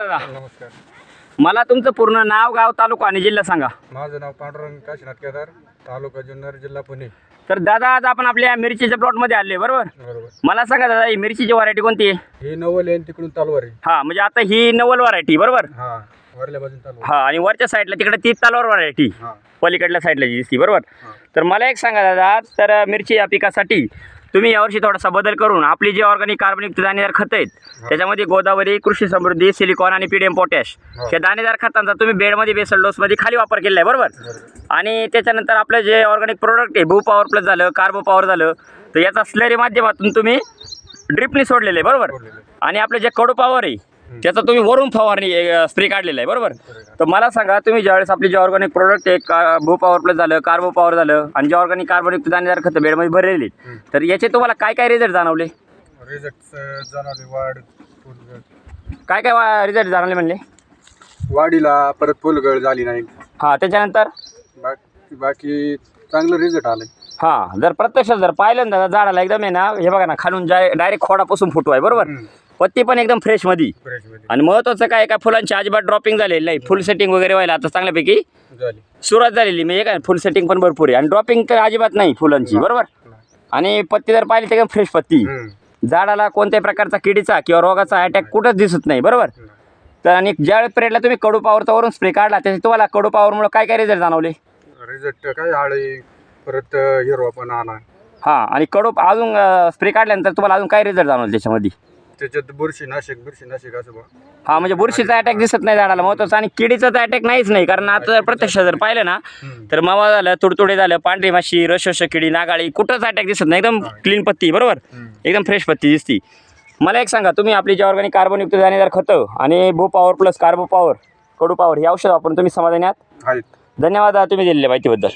नमस्कार. मला तुमचं पूर्ण नाव गाव तालुका आणि जिल्हा सांगा. माझं नाव पांडुरंग काशीनाथ केदार तालुका जुन्नर जिल्हा पुणे. तर दादा आज आपण आपल्या मिरचीच्या प्लॉटमध्ये आले बरोबर? बरोबर. मला सांगा दादा ही मिरचीची व्हरायटी कोणती आहे? ही नवल आहे तिकडून तालवार. आहे हा म्हणजे आता ही नवल व्हरायटी बरोबर? हा वरल्या बाजून तालवार. हा आणि वरच्या साईडला तिकडे ती तलवार व्हरायटी हा. पलीकडल्या साईडला जी दिसती बरोबर. तर मला एक सांगा दादा तर मिरची या पिकासाठी तुम्ही यावर्षी थोडासा बदल करून आपली जी ऑर्गॅनिक कार्बनिक दाणेदार खतं आहेत त्याच्यामध्ये गोदावरी कृषी समृद्धी सिलिकॉन आणि पीडीएम पोटॅश हो. या दाणेदार खतांचा तुम्ही बेडमध्ये बेसल डोसमध्ये खाली वापर केलेला आहे बरोबर आणि त्याच्यानंतर आपलं जे ऑर्गॅनिक प्रोडक्ट आहे भू पॉवर प्लस झालं कार्बो पॉवर झालं तर याचा स्लरी माध्यमातून तुम्ही ड्रिपनी सोडलेलं आहे बरोबर. आणि आपलं जे कडू पॉवर आहे त्याचा तुम्ही वरून फवारणी स्प्रे काढलेला आहे बरोबर? तर मला सांगा तुम्ही ज्यावेळेस आपली जे ऑर्गॅनिक प्रोडक्ट आहे का भू पॉवर प्लस झालं कार्बो पॉवर झालं आणि जे ऑर्गॅनिक कार्बनिक दाणेदार खतं बेडमध्ये भरलेले तर याचे तुम्हाला काय काय रिझल्ट जाणवले रिझल्ट जाणवले वाढ काय काय रिझल्ट जाणवले म्हणले? वाढीला परत फुलगळ झाली नाही. हां त्याच्यानंतर? बाकी बाकी चांगलं रिझल्ट आलं हां जर प्रत्यक्षात जर पाहिलं ना झाडाला एकदम आहे ना हे बघा ना खालून जाय डायरेक्ट खोडापासून फुटू आहे बरोबर पत्ती पण एकदम फ्रेशमध्ये फ्रेशमध्ये आणि महत्वाचं काय का फुलांची अजिबात ड्रॉपिंग झालेली नाही. फुल सेटिंग वगैरे व्हायला आता चांगल्यापैकी झाली. सुरुवात झालेली. म्हणजे काय फुल सेटिंग पण भरपूर आहे. आणि ड्रॉपिंग तर अजिबात नाही फुलांची बरोबर? आणि पत्ती जर पाहिली तर एकदम फ्रेश पत्ती. झाडाला कोणत्याही प्रकारचा किडीचा किंवा रोगाचा अटॅक कुठंच दिसत नाही बरोबर? तर आणि ज्यावेळेस पिरियडला तुम्ही कडू वरून स्प्रे काढला त्याचे तुम्हाला कडू पावरमुळे काय काय रिझल्ट जाणवले? रिझल्ट काय आळे परत हिरवा पण आला. हां आणि कडू अजून स्प्रे काढल्यानंतर तुम्हाला अजून काय रिझल्ट जाणवले त्याच्यामध्ये? त्याच्यात बुरशी नाशिक बुरशी नाशिक असं बा हा म्हणजे बुरशीचा अटॅक दिसत नाही झाडाला. महत्वाचं आणि किडीचा तर अटॅक नाहीच नाही. कारण आता जर प्रत्यक्ष जर पाहिलं ना. तर मावा झालं तुडतुडे झालं पांढरी माशी रशोश किडी नागाळी कुठंच अटॅक दिसत नाही. एकदम क्लीन पत्ती बरोबर. एकदम फ्रेश पत्ती दिसती. मला एक सांगा तुम्ही आपली जे ऑर्गॅनिक कार्बनयुक्त दाणेदार खतं आणि Bhu power plus carbo power कडू पॉवर हे औषध वापरून तुम्ही समाधानी आहात? आहेत. धन्यवाद तुम्ही दिलेल्या माहितीबद्दल.